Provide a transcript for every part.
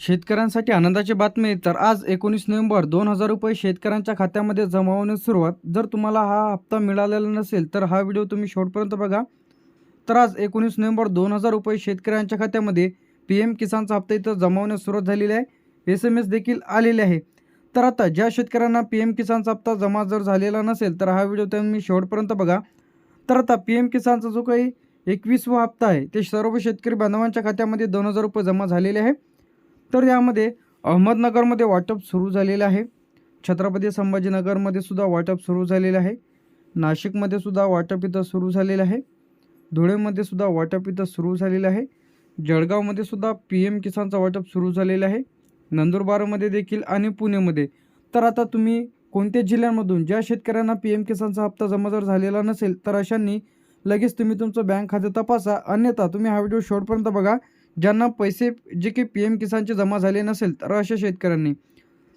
शेतकऱ्यांसाठी आनंदाची बातमी. तर आज एकोणीस नोव्हेंबर दोन हजार रुपये शेतकऱ्यांच्या खात्यामध्ये जमा होण्यास सुरुवात. जर तुम्हाला हा हप्ता मिळालेला नसेल तर हा व्हिडिओ तुम्ही शेवटपर्यंत बघा. तर आज एकोणीस नोव्हेंबर दोन हजार रुपये शेतकऱ्यांच्या खात्यामध्ये पी एम किसानचा हप्ता इथं जमा होण्यास सुरुवात झालेली आहे. एस एम एस देखील आलेले आहे. तर आता ज्या शेतकऱ्यांना पी एम किसानचा हप्ता जमा जर झालेला नसेल तर हा व्हिडिओ तुम्ही शेवटपर्यंत बघा. तर आता पी एम किसानचा जो काही एकवीसवा हप्ता आहे ते सर्व शेतकरी बांधवांच्या खात्यामध्ये दोन हजार रुपये जमा झालेले आहे. तर यामध्ये अहमदनगरमध्ये वाटप सुरू झालेलं आहे. छत्रपती संभाजीनगरमध्ये सुद्धा वाटप सुरू झालेलं आहे. नाशिकमध्ये सुद्धा वाटप इथं सुरू झालेलं आहे. धुळेमध्ये सुद्धा वाटप इथं सुरू झालेलं आहे. जळगावमध्ये सुद्धा पी एम किसानचा वाटप सुरू झालेलं आहे. नंदुरबारमध्ये देखील आणि पुणेमध्ये. तर आता तुम्ही कोणत्या जिल्ह्यांमधून ज्या शेतकऱ्यांना पी एम किसानचा हप्ता जमा जर झालेला नसेल तर अशांनी लगेच तुम्ही तुमचं बँक खाते तपासा. अन्यथा तुम्ही हा व्हिडिओ शेवटपर्यंत बघा. ज्यांना पैसे जे की पी एम किसानचे जमा झाले नसेल तर अशा शेतकऱ्यांनी.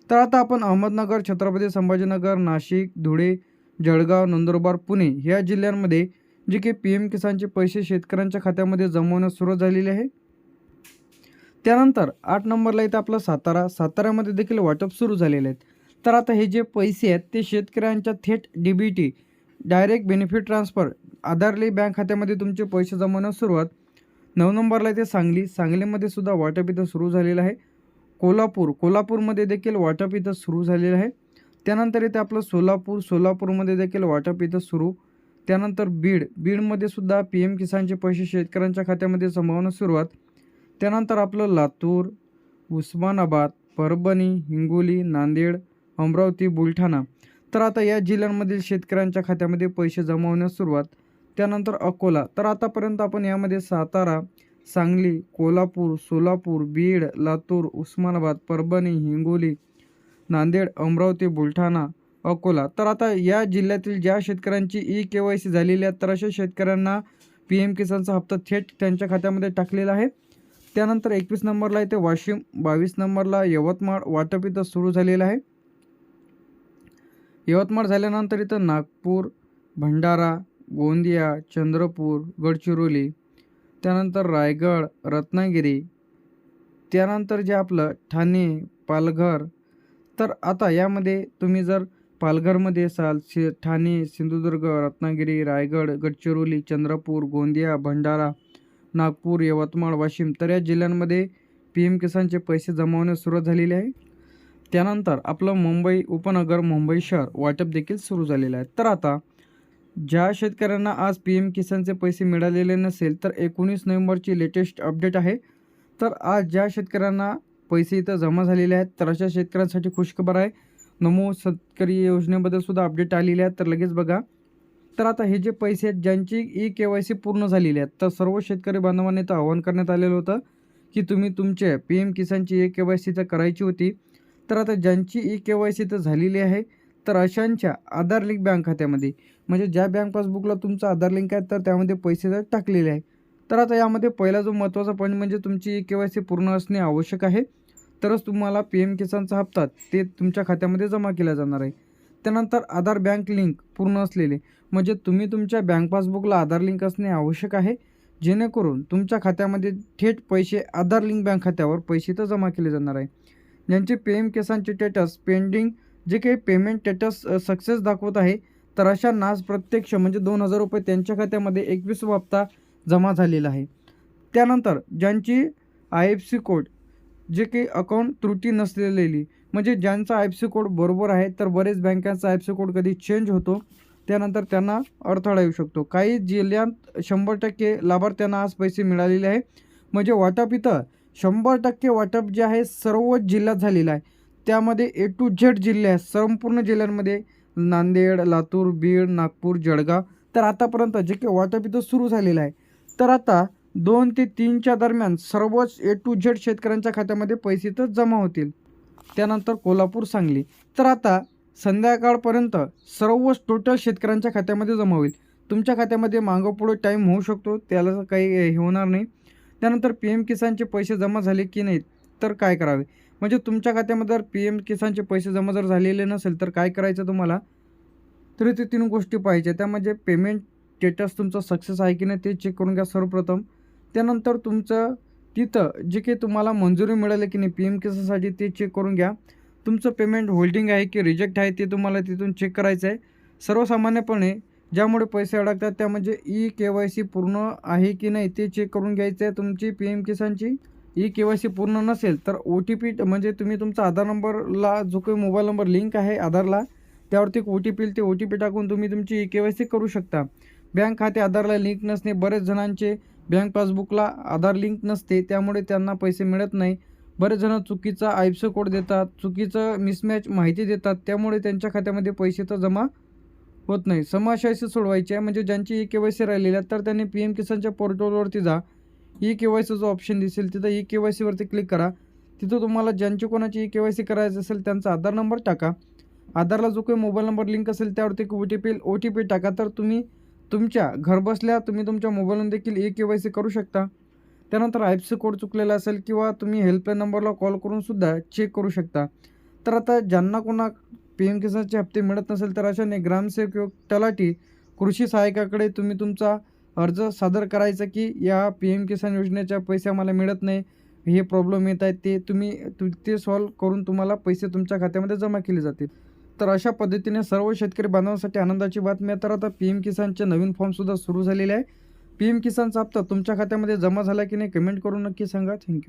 तर आता आपण अहमदनगर छत्रपती संभाजीनगर नाशिक धुळे जळगाव नंदुरबार पुणे ह्या जिल्ह्यांमध्ये जे की पी एम किसानचे पैसे शेतकऱ्यांच्या खात्यामध्ये जमवण्यास सुरुवात झालेली आहे. त्यानंतर आठ नंबरला इथं आपला सातारा. साताऱ्यामध्ये देखील वाटप सुरू झालेले आहेत. तर आता हे जे पैसे आहेत ते शेतकऱ्यांच्या थेट D B T direct benefit transfer आधारली bank खात्यामध्ये तुमचे पैसे जमवण्यास सुरुवात नऊ नंबरला इथे सांगली सांगलीमध्ये सुद्धा वाटप इथं सुरू झालेलं आहे. कोल्हापूर कोल्हापूरमध्ये देखील वाटप इथं सुरू झालेलं आहे. त्यानंतर इथे आपलं सोलापूर सोलापूरमध्ये देखील वाटप इथं सुरू. त्यानंतर बीड बीडमध्ये सुद्धा पी एम किसानचे पैसे शेतकऱ्यांच्या खात्यामध्ये जमवण्यास सुरुवात. त्यानंतर आपलं लातूर उस्मानाबाद परभणी हिंगोली नांदेड अमरावती बुलढाणा. तर आता या जिल्ह्यांमधील शेतकऱ्यांच्या खात्यामध्ये पैसे जमावण्यास सुरुवात. त्यानंतर अकोला. तर आतापर्यंत आपण यामध्ये सातारा सांगली कोल्हापूर सोलापूर बीड लातूर उस्मानाबाद परभणी हिंगोली नांदेड अमरावती बुलढाणा अकोला. तर आता या जिल्ह्यातील ज्या शेतकऱ्यांची ई के वाय सी झालेली आहे तर अशा शेतकऱ्यांना पी एम किसानचा हप्ता थेट त्यांच्या खात्यामध्ये टाकलेला आहे. त्यानंतर एकवीस नंबरला इथे वाशिम बावीस नंबरला यवतमाळ वाटप इथं सुरू झालेलं आहे. यवतमाळ झाल्यानंतर इथं नागपूर भंडारा गोंदिया चंद्रपूर गडचिरोली त्यानंतर रायगड रत्नागिरी त्यानंतर जे आपलं ठाणे पालघर. तर आता यामध्ये तुम्ही जर पालघरमध्ये असाल शि ठाणे सिंधुदुर्ग रत्नागिरी रायगड गडचिरोली चंद्रपूर गोंदिया भंडारा नागपूर यवतमाळ वाशिम तर या जिल्ह्यांमध्ये पी एम किसानचे पैसे जमावण्यास सुरुवात झालेली आहे. त्यानंतर आपलं मुंबई उपनगर मुंबई शहर वाटप देखील सुरू झालेलं आहे. तर आता ज्या शेतकऱ्यांना आज पी एम किसानचे पैसे मिळालेले नसेल तर एकोणीस नोव्हेंबरची लेटेस्ट अपडेट आहे. तर आज ज्या शेतकऱ्यांना पैसे इथं जमा झालेले आहेत तर अशा शेतकऱ्यांसाठी खुशखबर आहे. नमो शेतकरी योजनेबद्दल सुद्धा अपडेट आलेली आहे तर लगेच बघा. तर आता हे जे पैसे आहेत ज्यांची ई के वाय सी पूर्ण झालेली आहेत तर सर्व शेतकरी बांधवांनी तर आवाहन करण्यात आलेलं होतं की तुम्ही तुमचे पी एम किसानची ई के वाय सी तर करायची होती. तर आता ज्यांची ई के वाय सी तर झालेली आहे तर अशांच्या आधार लिंक बँक खात्यामध्ये. म्हणजे ज्या बँक पासबुकला तुमचं आधार लिंक आहे तर त्यामध्ये पैसे जर टाकलेले आहे तर आता यामध्ये पहिला जो महत्त्वाचा पॉईंट म्हणजे तुमची के वाय सी पूर्ण असणे आवश्यक आहे. तरच तुम्हाला पी एम किसानचा हप्ता ते तुमच्या खात्यामध्ये जमा केला जाणार आहे. त्यानंतर आधार बँक लिंक पूर्ण असलेले म्हणजे तुम्ही तुमच्या बँक पासबुकला आधार लिंक असणे आवश्यक आहे. जेणेकरून तुमच्या खात्यामध्ये थेट पैसे आधार लिंक बँक खात्यावर पैसे तर जमा केले जाणार आहे. ज्यांचे पी एम किसानचे स्टेटस पेंडिंग जे काही पेमेंट स्टेटस सक्सेस दाखवत आहे तर अशांनाच प्रत्यक्ष म्हणजे दोन हजार रुपये त्यांच्या खात्यामध्ये एकवीस हप्ता जमा झालेला आहे. त्यानंतर ज्यांची आय एफ सी कोड जे काही अकाउंट त्रुटी नसलेली म्हणजे ज्यांचा आय एफ सी कोड बरोबर आहे तर बरेच बँकांचा आय एफ सी कोड कधी चेंज होतो त्यानंतर त्यांना अडथळा येऊ शकतो. काही जिल्ह्यात शंभर टक्के लाभार्थ्यांना आज पैसे मिळालेले आहे. म्हणजे वाटप इथं शंभर टक्के वाटप जे आहे सर्व जिल्ह्यात झालेलं आहे. त्यामध्ये ए टू झेड जिल्हे संपूर्ण जिल्ह्यांमध्ये नांदेड लातूर बीड नागपूर जळगाव. तर आतापर्यंत जे काही वाटप इथं सुरू झालेलं आहे तर आता दोन ते तीनच्या दरम्यान सर्वच ए टू झेड शेतकऱ्यांच्या खात्यामध्ये पैसे तर जमा होतील. त्यानंतर कोल्हापूर सांगली. तर आता संध्याकाळपर्यंत सर्वच टोटल शेतकऱ्यांच्या खात्यामध्ये जमा होईल. तुमच्या खात्यामध्ये मागं पुढं टाईम होऊ शकतो त्याला काही हे होणार नाही. त्यानंतर पी एम किसानचे पैसे जमा झाले की नाहीत तर काय करावे? म्हणजे तुमच्या खात्यामध्ये जर पी एम किसानचे पैसे जमा जर झालेले नसेल तर काय करायचं तुम्हाला? तरी ते तीन गोष्टी पाहिजे. त्यामध्ये पेमेंट स्टेटस तुमचं सक्सेस आहे की नाही ते चेक करून घ्या सर्वप्रथम. त्यानंतर तुमचं तिथं जे काही तुम्हाला मंजुरी मिळाली की नाही पी एम किसानसाठी ते चेक करून घ्या. तुमचं पेमेंट होल्डिंग आहे की रिजेक्ट आहे ते तुम्हाला तिथून चेक करायचं आहे. सर्वसामान्यपणे ज्यामुळे पैसे अडकतात त्या म्हणजे ई के वाय सी पूर्ण आहे की नाही ते चेक करून घ्यायचं आहे तुमची पी एम किसानची. ई के वाय सी पूर्ण नसेल तर ओ टी पी म्हणजे तुम्ही तुमचा आधार नंबरला जो काही मोबाईल नंबर लिंक आहे आधारला त्यावरती एक ओ टी पी ते ओ टी पी टाकून तुम्ही तुमची ई के वाय सी करू शकता. बँक खाते आधारला लिंक नसणे बरेच जणांचे बँक पासबुकला आधार लिंक नसते त्यामुळे त्यांना पैसे मिळत नाही. बरेच जण चुकीचा आयपसो कोड देतात चुकीचं मिसमॅच माहिती देतात त्यामुळे त्यांच्या खात्यामध्ये पैसे तर जमा होत नाही. समाशयाशी सोडवायची आहे म्हणजे ज्यांची ई के वाय सी राहिलेली आहे तर त्यांनी पी एम किसानच्या पोर्टलवरती जा. ई के वाय सीचा ऑप्शन दिसेल तिथं ई के वाय सीवरती क्लिक करा. तिथं तुम्हाला ज्यांची कोणाची ई के वाय सी करायचं असेल त्यांचा आधार नंबर टाका. आधारला जो काही मोबाईल नंबर लिंक असेल त्यावरती एक O T P O T P टाका. तर तुम्ही तुमच्या घरबसल्या तुम्ही तुमच्या मोबाईलवरून देखील ई के वाय सी करू शकता. त्यानंतर आय एफ सी कोड चुकलेला असेल किंवा तुम्ही हेल्पलाईन नंबरला कॉल करूनसुद्धा चेक करू शकता. तर आता ज्यांना कोणा पी एम किसानचे हप्ते मिळत नसेल तर अशाने ग्रामसेवक किंवा तलाठी कृषी सहाय्यकाकडे तुम्ही तुमचा अर्ज सादर करायचा की या पी एम किसान योजनेच्या पैसे आम्हाला मिळत नाही हे प्रॉब्लेम येत आहेत ते तुम्ही तु ते सॉल्व करून तुम्हाला पैसे तुमच्या खात्यामध्ये जमा केले जातील. तर अशा पद्धतीने सर्व शेतकरी बांधवांसाठी आनंदाची बातमी आहे. तर आता पी एम किसानचे नवीन फॉर्मसुद्धा सुरू झालेले आहे. पी एम किसानचा हप्ता तुमच्या खात्यामध्ये जमा झाला की नाही कमेंट करून नक्की सांगा. थँक्यू